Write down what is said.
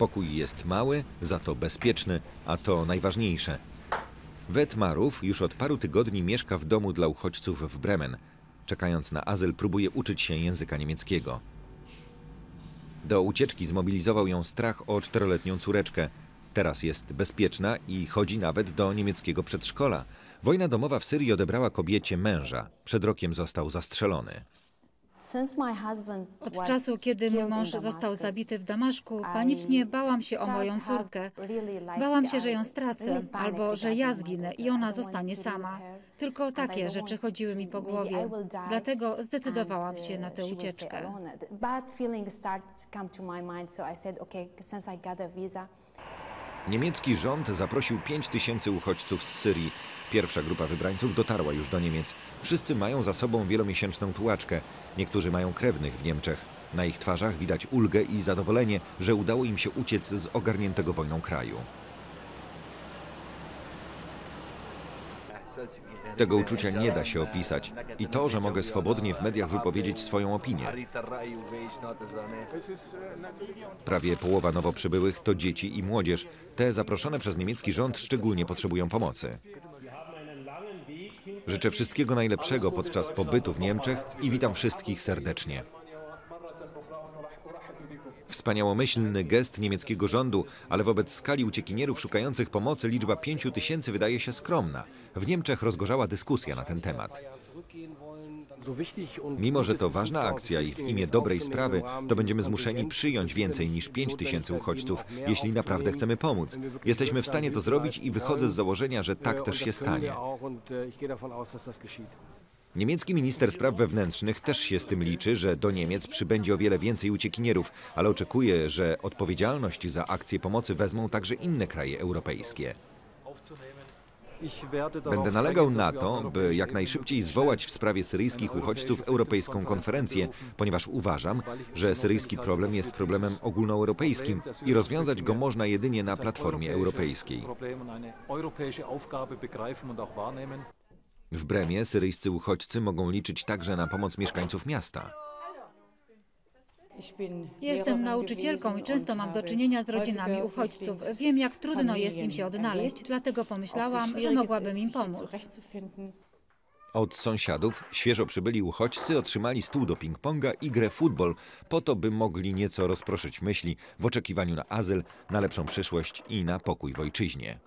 Pokój jest mały, za to bezpieczny, a to najważniejsze. Wet Marów już od paru tygodni mieszka w domu dla uchodźców w Bremen. Czekając na azyl, próbuje uczyć się języka niemieckiego. Do ucieczki zmobilizował ją strach o czteroletnią córeczkę. Teraz jest bezpieczna i chodzi nawet do niemieckiego przedszkola. Wojna domowa w Syrii odebrała kobiecie męża. Przed rokiem został zastrzelony. Od czasu, kiedy mój mąż został zabity w Damaszku, panicznie bałam się o moją córkę. Bałam się, że ją stracę, albo że ja zginę i ona zostanie sama. Tylko takie rzeczy chodziły mi po głowie. Dlatego zdecydowałam się na tę ucieczkę. Niemiecki rząd zaprosił 5 tysięcy uchodźców z Syrii. Pierwsza grupa wybrańców dotarła już do Niemiec. Wszyscy mają za sobą wielomiesięczną tułaczkę. Niektórzy mają krewnych w Niemczech. Na ich twarzach widać ulgę i zadowolenie, że udało im się uciec z ogarniętego wojną kraju. Tego uczucia nie da się opisać. I to, że mogę swobodnie w mediach wypowiedzieć swoją opinię. Prawie połowa nowo przybyłych to dzieci i młodzież. Te zaproszone przez niemiecki rząd szczególnie potrzebują pomocy. Życzę wszystkiego najlepszego podczas pobytu w Niemczech i witam wszystkich serdecznie. Wspaniałomyślny gest niemieckiego rządu, ale wobec skali uciekinierów szukających pomocy liczba 5 tysięcy wydaje się skromna. W Niemczech rozgorzała dyskusja na ten temat. Mimo, że to ważna akcja i w imię dobrej sprawy, to będziemy zmuszeni przyjąć więcej niż 5 tysięcy uchodźców, jeśli naprawdę chcemy pomóc. Jesteśmy w stanie to zrobić i wychodzę z założenia, że tak też się stanie. Niemiecki minister spraw wewnętrznych też się z tym liczy, że do Niemiec przybędzie o wiele więcej uciekinierów, ale oczekuje, że odpowiedzialność za akcję pomocy wezmą także inne kraje europejskie. Będę nalegał na to, by jak najszybciej zwołać w sprawie syryjskich uchodźców europejską konferencję, ponieważ uważam, że syryjski problem jest problemem ogólnoeuropejskim i rozwiązać go można jedynie na platformie europejskiej. W Bremie syryjscy uchodźcy mogą liczyć także na pomoc mieszkańców miasta. Jestem nauczycielką i często mam do czynienia z rodzinami uchodźców. Wiem, jak trudno jest im się odnaleźć, dlatego pomyślałam, że mogłabym im pomóc. Od sąsiadów świeżo przybyli uchodźcy otrzymali stół do ping-ponga i grę futbol, po to by mogli nieco rozproszyć myśli w oczekiwaniu na azyl, na lepszą przyszłość i na pokój w ojczyźnie.